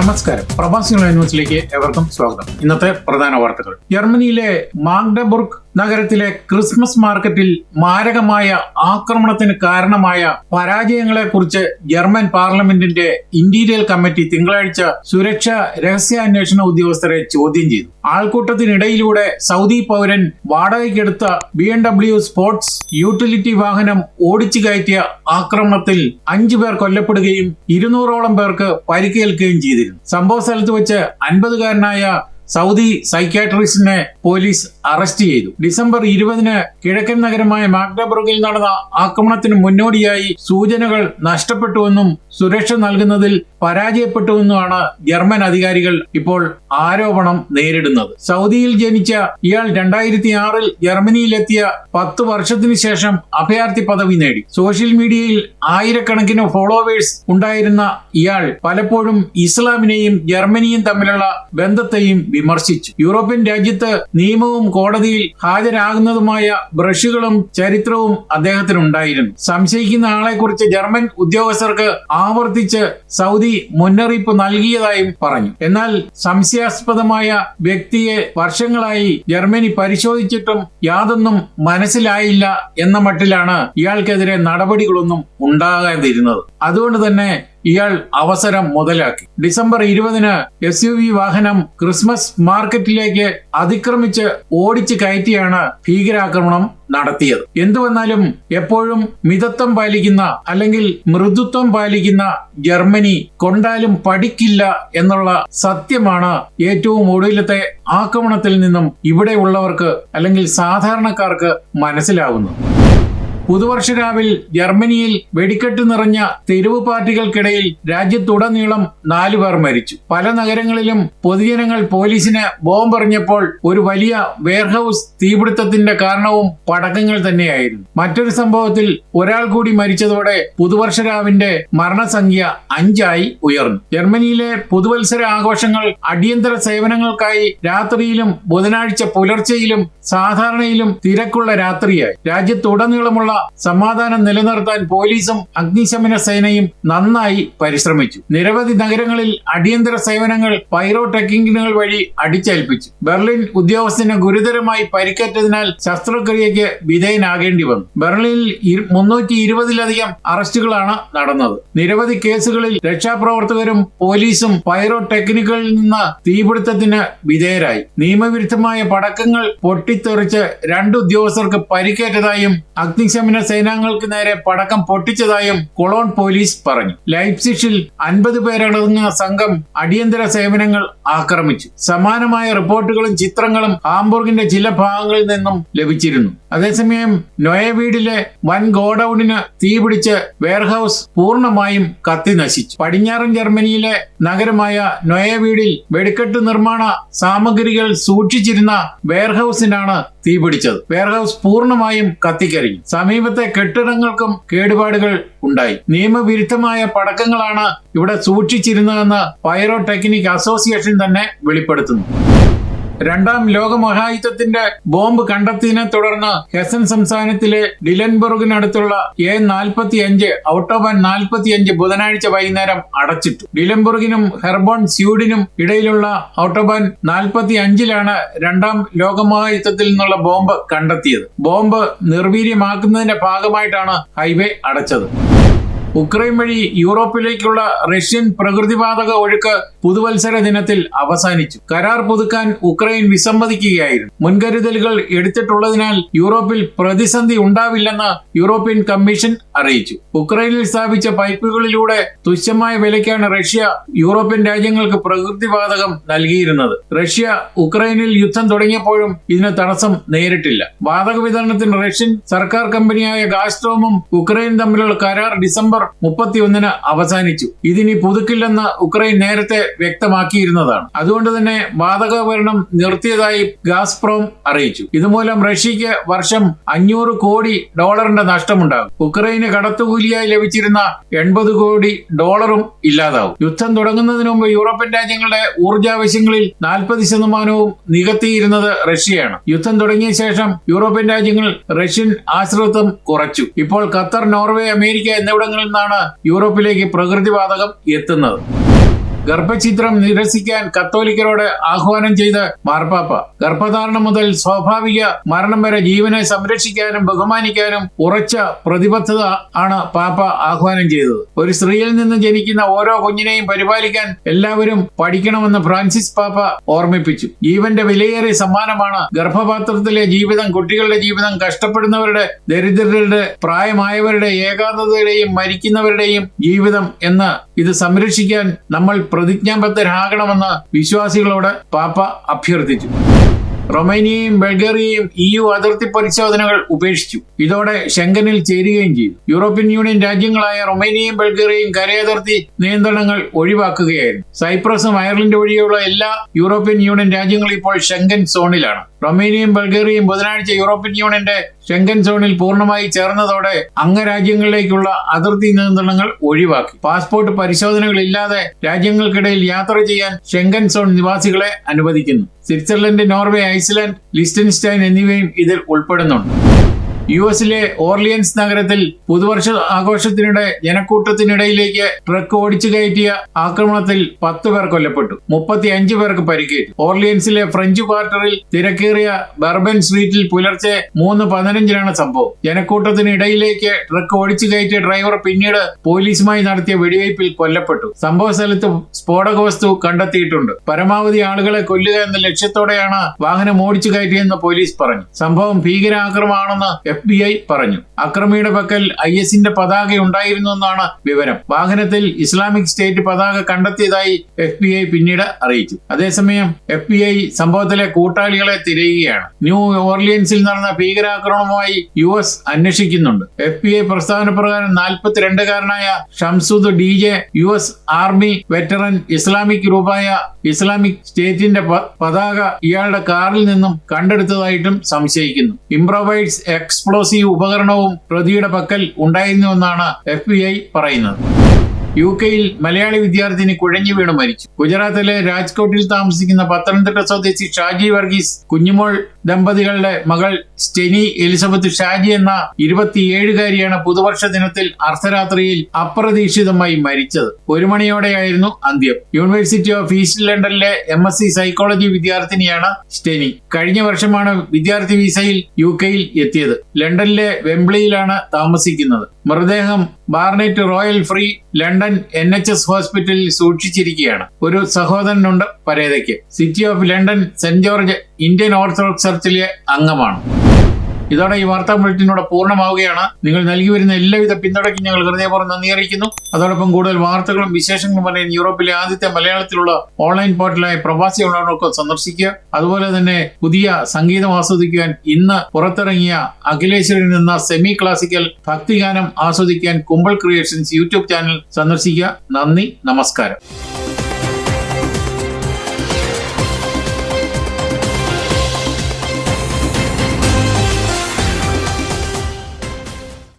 നമസ്കാരം. പ്രവാസികൾ ന്യൂസിലേക്ക് എവർക്കും സ്വാഗതം. ഇന്നത്തെ പ്രധാന വാർത്തകൾ. ജർമ്മനിയിലെ മാഗ്ഡബുർഗ് നഗരത്തിലെ ക്രിസ്മസ് മാർക്കറ്റിൽ മാരകമായ ആക്രമണത്തിന് കാരണമായ പരാജയങ്ങളെ കുറിച്ച് ജർമ്മൻ പാർലമെന്റിന്റെ ഇന്റീരിയൽ കമ്മിറ്റി തിങ്കളാഴ്ച സുരക്ഷാ രഹസ്യാന്വേഷണ ഉദ്യോഗസ്ഥരെ ചോദ്യം ചെയ്തു. ആൾക്കൂട്ടത്തിനിടയിലൂടെ സൗദി പൗരൻ വാടകയ്ക്കെടുത്ത B M W sports utility വാഹനം ഓടിച്ചു കയറ്റിയ ആക്രമണത്തിൽ അഞ്ചു പേർ കൊല്ലപ്പെടുകയും ഇരുന്നൂറോളം പേർക്ക് പരിക്കേൽക്കുകയും ചെയ്തിരുന്നു. സംഭവ സ്ഥലത്ത് വെച്ച് അൻപതുകാരനായ സൗദി സൈക്യാട്രിസ്റ്റിനെ പോലീസ് അറസ്റ്റ് ചെയ്തു. ഡിസംബർ ഇരുപതിന് കിഴക്കൻ നഗരമായ മാഗ്ഡബർഗിൽ നടന്ന ആക്രമണത്തിന് മുന്നോടിയായി സൂചനകൾ നഷ്ടപ്പെട്ടുവെന്നും സുരക്ഷ നൽകുന്നതിൽ പരാജയപ്പെട്ടുവെന്നുമാണ് ജർമ്മൻ അധികാരികൾ ഇപ്പോൾ ആരോപണം നേരിടുന്നത്. സൗദിയിൽ ജനിച്ച ഇയാൾ രണ്ടായിരത്തി ആറിൽ ജർമ്മനിയിലെത്തിയ പത്ത് വർഷത്തിനു ശേഷം അഭയാർത്ഥി പദവി നേടി. സോഷ്യൽ മീഡിയയിൽ ആയിരക്കണക്കിന് ഫോളോവേഴ്സ് ഉണ്ടായിരുന്ന ഇയാൾ പലപ്പോഴും ഇസ്ലാമിനെയും ജർമ്മനിയും തമ്മിലുള്ള ബന്ധത്തെയും വിമർശിച്ചു. യൂറോപ്യൻ രാജ്യത്ത് നിയമവും കോടതിയിൽ ഹാജരാകുന്നതുമായ ബ്രഷുകളും ചരിത്രവും അദ്ദേഹത്തിനുണ്ടായിരുന്നു. സംശയിക്കുന്ന ആളെക്കുറിച്ച് ജർമ്മൻ ഉദ്യോഗസ്ഥർക്ക് ആവർത്തിച്ച് സൗദി മുന്നറിയിപ്പ് നൽകിയതായും പറഞ്ഞു. എന്നാൽ സംശയാസ്പദമായ വ്യക്തിയെ വർഷങ്ങളായി ജർമ്മനി പരിശോധിച്ചിട്ടും യാതൊന്നും മനസ്സിലായില്ല എന്ന മട്ടിലാണ് ഇയാൾക്കെതിരെ നടപടികളൊന്നും ഉണ്ടാകാതിരുന്നത്. അതുകൊണ്ട് തന്നെ ഇയാൾ അവസരം മുതലാക്കി. ഡിസംബർ ഇരുപതിന് എസ് യു വി വാഹനം ക്രിസ്മസ് മാർക്കറ്റിലേക്ക് അതിക്രമിച്ച് ഓടിച്ചു കയറ്റിയാണ് ഭീകരാക്രമണം നടത്തിയത്. എന്തുവന്നാലും എപ്പോഴും മിതത്വം പാലിക്കുന്ന അല്ലെങ്കിൽ മൃദുത്വം പാലിക്കുന്ന ജർമ്മനി കൊണ്ടാലും പഠിക്കില്ല എന്നുള്ള സത്യമാണ് ഏറ്റവും ഒടുവിലത്തെ ആക്രമണത്തിൽ നിന്നും ഇവിടെയുള്ളവർക്ക് അല്ലെങ്കിൽ സാധാരണക്കാർക്ക് മനസ്സിലാവുന്നത്. പുതുവർഷ രാവിൽ ജർമ്മനിയിൽ വെടിക്കെട്ട് നിറഞ്ഞ തെരുവ് പാർട്ടികൾക്കിടയിൽ രാജ്യത്തുടനീളം നാലുപേർ മരിച്ചു. പല നഗരങ്ങളിലും പൊതുജനങ്ങൾ പോലീസിന് ബോംബെറിഞ്ഞപ്പോൾ ഒരു വലിയ വെയർഹൌസ് തീപിടുത്തത്തിന്റെ കാരണവും പടക്കങ്ങൾ തന്നെയായിരുന്നു. മറ്റൊരു സംഭവത്തിൽ ഒരാൾ കൂടി മരിച്ചതോടെ പുതുവർഷ രാവിന്റെ മരണസംഖ്യ അഞ്ചായി ഉയർന്നു. ജർമ്മനിയിലെ പുതുവത്സര ആഘോഷങ്ങൾ അടിയന്തര സേവനങ്ങൾക്കായി രാത്രിയിലും ബുധനാഴ്ച പുലർച്ചെയിലും സാധാരണയിലും തിരക്കുള്ള രാത്രിയായി. രാജ്യത്തുടനീളമുള്ള സമാധാനം നിലനിർത്താൻ പോലീസും അഗ്നിശമന സേനയും നന്നായി പരിശ്രമിച്ചു. നിരവധി നഗരങ്ങളിൽ അടിയന്തര സേവനങ്ങൾ പൈറോ ടെക്കിങ്ങുകൾ വഴി അടിച്ചേൽപ്പിച്ചു. ബെർലിൻ ഉദ്യോഗസ്ഥന് ഗുരുതരമായി പരിക്കേറ്റതിനാൽ ശസ്ത്രക്രിയയ്ക്ക് വിധേയനാകേണ്ടി വന്നു. ബെർലിനിൽ മുന്നൂറ്റി ഇരുപതിലധികം അറസ്റ്റുകളാണ് നടന്നത്. നിരവധി കേസുകളിൽ രക്ഷാപ്രവർത്തകരും പോലീസും പൈറോ ടെക്നിക്കുകളിൽ നിന്ന് തീപിടുത്തത്തിന് വിധേയരായി. നിയമവിരുദ്ധമായ പടക്കങ്ങൾ പൊട്ടിത്തെറിച്ച് രണ്ട് ഉദ്യോഗസ്ഥർക്ക് പരിക്കേറ്റതായും അഗ്നിശമന സേനാംഗങ്ങൾക്ക് നേരെ പടക്കം പൊട്ടിച്ചതായും കൊളോൺ പോലീസ് പറഞ്ഞു. ലൈപ്സിഷിൽ അൻപത് പേരടങ്ങുന്ന സംഘം അടിയന്തര സേവനങ്ങൾ ആക്രമിച്ചു. സമാനമായ റിപ്പോർട്ടുകളും ചിത്രങ്ങളും ഹാംബൂർഗിന്റെ ചില ഭാഗങ്ങളിൽ നിന്നും ലഭിച്ചിരുന്നു. അതേസമയം നൊയവീഡിലെ വൻ ഗോഡൌണിന് തീപിടിച്ച് വെയർഹൌസ് പൂർണമായും കത്തി നശിച്ചു. പടിഞ്ഞാറൻ ജർമ്മനിയിലെ നഗരമായ നൊയവീഡിൽ വെടിക്കെട്ട് നിർമ്മാണ സാമഗ്രികൾ സൂക്ഷിച്ചിരുന്ന വെയർഹൌസിനാണ് തീപിടിച്ചത് വെയർഹൌസ് പൂർണമായും കത്തിക്കരിഞ്ഞു. സമീപത്തെ കെട്ടിടങ്ങൾക്കും കേടുപാടുകൾ ഉണ്ടായി. നിയമവിരുദ്ധമായ പടക്കങ്ങളാണ് ഇവിടെ സൂക്ഷിച്ചിരുന്നതെന്ന് പൈറോ അസോസിയേഷൻ തന്നെ വെളിപ്പെടുത്തുന്നു. രണ്ടാം ലോകമഹായുദ്ധത്തിന്റെ ബോംബ് കണ്ടെത്തിയതിനെ തുടർന്ന് ഹെസൻ സംസ്ഥാനത്തിലെ ഡിലൻബർഗിനടുത്തുള്ള എ നാൽപ്പത്തി അഞ്ച് ഔട്ടോബാൻ നാൽപ്പത്തി അഞ്ച് ബുധനാഴ്ച വൈകുന്നേരം അടച്ചിട്ടു. ഡിലൻബർഗിനും ഹെർബോൺ സ്യൂഡിനും ഇടയിലുള്ള ഔട്ടോബാൻ നാൽപ്പത്തി അഞ്ചിലാണ് രണ്ടാം ലോകമഹായുദ്ധത്തിൽ നിന്നുള്ള ബോംബ് കണ്ടെത്തിയത്. ബോംബ് നിർവീര്യമാക്കുന്നതിന്റെ ഭാഗമായിട്ടാണ് ഹൈവേ അടച്ചത്. ഉക്രൈൻ വഴി യൂറോപ്പിലേക്കുള്ള റഷ്യൻ പ്രകൃതിവാതക ഒഴുക്ക് പുതുവത്സര ദിനത്തിൽ അവസാനിച്ചു. കരാർ പുതുക്കാൻ ഉക്രൈൻ വിസമ്മതിക്കുകയായിരുന്നു. മുൻകരുതലുകൾ എടുത്തിട്ടുള്ളതിനാൽ യൂറോപ്പിൽ പ്രതിസന്ധി ഉണ്ടാവില്ലെന്ന് യൂറോപ്യൻ കമ്മീഷൻ അറിയിച്ചു. ഉക്രൈനിൽ സ്ഥാപിച്ച പൈപ്പുകളിലൂടെ തുച്ഛമായ വിലയ്ക്കാണ് റഷ്യ യൂറോപ്യൻ രാജ്യങ്ങൾക്ക് പ്രകൃതിവാതകം നൽകിയിരുന്നത്. റഷ്യ ഉക്രൈനിൽ യുദ്ധം തുടങ്ങിയപ്പോഴും ഇതിന് തടസ്സം നേരിട്ടില്ല. വാതക വിതരണത്തിന് റഷ്യൻ സർക്കാർ കമ്പനിയായ ഗാസ്ട്രോമും ഉക്രൈൻ തമ്മിലുള്ള കരാർ ഡിസംബർ മുപ്പത്തിയൊന്നിന് അവസാനിച്ചു. ഇതിനി പുതുക്കില്ലെന്ന് ഉക്രൈൻ നേരത്തെ വ്യക്തമാക്കിയിരുന്നതാണ്. അതുകൊണ്ട് തന്നെ വാതകവരണം നിർത്തിയതായി ഗാസ്പ്രോം അറിയിച്ചു. ഇതുമൂലം റഷ്യക്ക് വർഷം അഞ്ഞൂറ് കോടി ഡോളറിന്റെ നഷ്ടമുണ്ടാകും. ഉക്രൈന് കടത്തുകൂലിയായി ലഭിച്ചിരുന്ന എൺപത് കോടി ഡോളറും ഇല്ലാതാവും. യുദ്ധം തുടങ്ങുന്നതിന് മുമ്പ് യൂറോപ്യൻ രാജ്യങ്ങളുടെ ഊർജാവശ്യങ്ങളിൽ നാൽപ്പത് ശതമാനവും നികത്തിയിരുന്നത് റഷ്യയാണ്. യുദ്ധം തുടങ്ങിയ ശേഷം യൂറോപ്യൻ രാജ്യങ്ങൾ റഷ്യൻ ആശ്രിതത്വം കുറച്ചു. ഇപ്പോൾ ഖത്തർ നോർവേ അമേരിക്ക എന്നിവിടങ്ങളിൽ നിന്നാണ് യൂറോപ്പിലേക്ക് പ്രകൃതിവാതകം എത്തുന്നത്. ഗർഭചിത്രം നിരസിക്കാൻ കത്തോലിക്കരോട് ആഹ്വാനം ചെയ്ത മാർപ്പാപ്പ. ഗർഭധാരണം മുതൽ സ്വാഭാവിക മരണം വരെ ജീവനെ സംരക്ഷിക്കാനും ബഹുമാനിക്കാനും ഉറച്ച പ്രതിബദ്ധത ആണ് പാപ്പ ആഹ്വാനം ചെയ്തത്. ഒരു സ്ത്രീയിൽ നിന്ന് ജനിക്കുന്ന ഓരോ കുഞ്ഞിനെയും പരിപാലിക്കാൻ എല്ലാവരും പഠിക്കണമെന്ന് ഫ്രാൻസിസ് പാപ്പ ഓർമ്മിപ്പിച്ചു. ജീവന്റെ വിലയേറിയ സമ്മാനമാണ് ഗർഭപാത്രത്തിലെ ജീവിതം കുട്ടികളുടെ ജീവിതം കഷ്ടപ്പെടുന്നവരുടെ ദരിദ്രരുടെ പ്രായമായവരുടെ ഏകാന്തതയുടെയും മരിക്കുന്നവരുടെയും ജീവിതം എന്ന് ഇത് സംരക്ഷിക്കാൻ നമ്മൾ പ്രതിജ്ഞാബദ്ധരാകണമെന്ന് വിശ്വാസികളോട് പാപ്പ അഭ്യർത്ഥിച്ചു. റൊമേനിയയും ബൾഗേറിയയും ഇ യു അതിർത്തി പരിശോധനകൾ ഉപേക്ഷിച്ചു. ഇതോടെ ഷെങ്കനിൽ ചേരുകയും ചെയ്തു. യൂറോപ്യൻ യൂണിയൻ രാജ്യങ്ങളായ റൊമേനിയയും ബൾഗേറിയയും കരയതിർത്തി നിയന്ത്രണങ്ങൾ ഒഴിവാക്കുകയായിരുന്നു. സൈപ്രസും അയർലൻഡ് ഒഴികെയുള്ള എല്ലാ യൂറോപ്യൻ യൂണിയൻ രാജ്യങ്ങളും ഇപ്പോൾ ഷെങ്കൻ സോണിലാണ്. റൊമേനിയയും ബൾഗേറിയയും ബുധനാഴ്ച യൂറോപ്യൻ യൂണിയന്റെ ഷെങ്കൻ സോണിൽ പൂർണമായി ചേർന്നതോടെ അംഗരാജ്യങ്ങളിലേക്കുള്ള അതിർത്തി നിയന്ത്രണങ്ങൾ ഒഴിവാക്കി. പാസ്പോർട്ട് പരിശോധനകൾ ഇല്ലാതെ രാജ്യങ്ങൾക്കിടയിൽ യാത്ര ചെയ്യാൻ ഷെങ്കൻ സോൺ നിവാസികളെ അനുവദിക്കുന്നു. സ്വിറ്റ്സർലൻഡ് നോർവേ ഐസ്ലാൻഡ് ലിസ്റ്റൻസ്റ്റൈൻ എന്നിവയും ഇതിൽ ഉൾപ്പെടുന്നുണ്ട്. യു എസിലെ ഓർലിയൻസ് നഗരത്തിൽ പുതുവർഷ ആഘോഷത്തിനിടെ ജനക്കൂട്ടത്തിനിടയിലേക്ക് ട്രക്ക് ഓടിച്ചു കയറ്റിയ ആക്രമണത്തിൽ പത്ത് പേർ കൊല്ലപ്പെട്ടു. മുപ്പത്തി അഞ്ച് പേർക്ക് പരിക്കേറ്റു. ഓർലിയൻസിലെ ഫ്രഞ്ച് ക്വാർട്ടറിൽ തിരക്കേറിയ ബർബൻ സ്ട്രീറ്റിൽ പുലർച്ചെ മൂന്ന് പതിനഞ്ചിനാണ് സംഭവം. ജനക്കൂട്ടത്തിനിടയിലേക്ക് ട്രക്ക് ഓടിച്ചു കയറ്റിയ ഡ്രൈവർ പിന്നീട് പോലീസുമായി നടത്തിയ വെടിവയ്പിൽ കൊല്ലപ്പെട്ടു. സംഭവ സ്ഥലത്ത് സ്ഫോടക വസ്തു കണ്ടെത്തിയിട്ടുണ്ട്. പരമാവധി ആളുകളെ കൊല്ലുക എന്ന ലക്ഷ്യത്തോടെയാണ് വാഹനം ഓടിച്ചു കയറ്റിയെന്ന് പോലീസ് പറഞ്ഞു. സംഭവം ഭീകരാക്രമണമാണെന്ന് എഫ് ബി ഐ പറഞ്ഞു. അക്രമിയുടെ പക്കൽ ഐ എസിന്റെ പതാക ഉണ്ടായിരുന്നുവെന്നാണ് വിവരം. വാഹനത്തിൽ ഇസ്ലാമിക് സ്റ്റേറ്റ് പതാക കണ്ടെത്തിയതായി എഫ് ബി ഐ പിന്നീട് അറിയിച്ചു. അതേസമയം എഫ് ബി ഐ സംഭവത്തിലെ കൂട്ടാളികളെ തിരയുകയാണ്. ന്യൂ ഓർലിയൻസിൽ നടന്ന ഭീകരാക്രമണവുമായി യു എസ് അന്വേഷിക്കുന്നുണ്ട്. എഫ് ബി ഐ പ്രസ്താവന പ്രകാരം നാൽപ്പത്തിരണ്ടുകാരനായ Shamsud D J U S army veteran Islamic ഗ്രൂപ്പായ Islamic സ്റ്റേറ്റിന്റെ പതാക ഇയാളുടെ കാറിൽ നിന്നും കണ്ടെടുത്തതായിട്ടും സംശയിക്കുന്നു. ഇംപ്രവൈസ് എക്സ്പ്ലോസീവ് ഉപകരണവും പ്രതിയുടെ പക്കൽ ഉണ്ടായിരുന്നുവെന്നാണ് എഫ് പറയുന്നത്. യു കെയിൽ മലയാളി വിദ്യാർത്ഥിനി കുഴഞ്ഞു വീണ് മരിച്ചു. ഗുജറാത്തിലെ രാജ്കോട്ടിൽ താമസിക്കുന്ന പത്തനംതിട്ട സ്വദേശി ഷാജി വർഗീസ് കുഞ്ഞുമോൾ ദമ്പതികളുടെ മകൾ സ്റ്റെനി എലിസബത്ത് ഷാജി എന്ന ഇരുപത്തിയേഴുകാരിയാണ് പുതുവർഷ ദിനത്തിൽ അർദ്ധരാത്രിയിൽ അപ്രതീക്ഷിതമായി മരിച്ചത്. ഒരു മണിയോടെയായിരുന്നു അന്ത്യം. യൂണിവേഴ്സിറ്റി ഓഫ് ഈസ്റ്റ് ലണ്ടനിലെ എം എസ് സി സൈക്കോളജി വിദ്യാർത്ഥിനിയാണ് സ്റ്റെനി. കഴിഞ്ഞ വർഷമാണ് വിദ്യാർത്ഥി വിസയിൽ യു കെയിൽ എത്തിയത്. ലണ്ടനിലെ വെംബ്ലിയിലാണ് താമസിക്കുന്നത്. മൃതദേഹം Barnet Royal Free London N H S ഹോസ്പിറ്റലിൽ സൂക്ഷിച്ചിരിക്കുകയാണ്. ഒരു സഹോദരനുണ്ട് പരേതയ്ക്ക്. City of London Saint George Indian Orthodox ചർച്ചിലെ അംഗമാണ്. ഇതോടെ ഈ വാർത്താ ബുള്ളറ്റിനോട് പൂർണമാവുകയാണ്. നിങ്ങൾ നൽകി വരുന്ന എല്ലാവിധ പിന്തുണയ്ക്കും ഞങ്ങൾ ഹൃദയപൂർവം നന്ദി അറിയിക്കുന്നു. അതോടൊപ്പം കൂടുതൽ വാർത്തകളും വിശേഷങ്ങളും പറയാൻ യൂറോപ്പിലെ ആദ്യത്തെ മലയാളത്തിലുള്ള ഓൺലൈൻ പോർട്ടലായ പ്രവാസി ഉള്ളവർക്കൊക്കെ സന്ദർശിക്കുക. അതുപോലെ തന്നെ പുതിയ സംഗീതം ആസ്വദിക്കുവാൻ ഇന്ന് പുറത്തിറങ്ങിയ അഖിലേശ്വരിൽ നിന്ന സെമി ക്ലാസിക്കൽ ഭക്തിഗാനം ആസ്വദിക്കാൻ കുമ്പൾ ക്രിയേഷൻസ് യൂട്യൂബ് ചാനൽ സന്ദർശിക്കുക. നന്ദി നമസ്കാരം.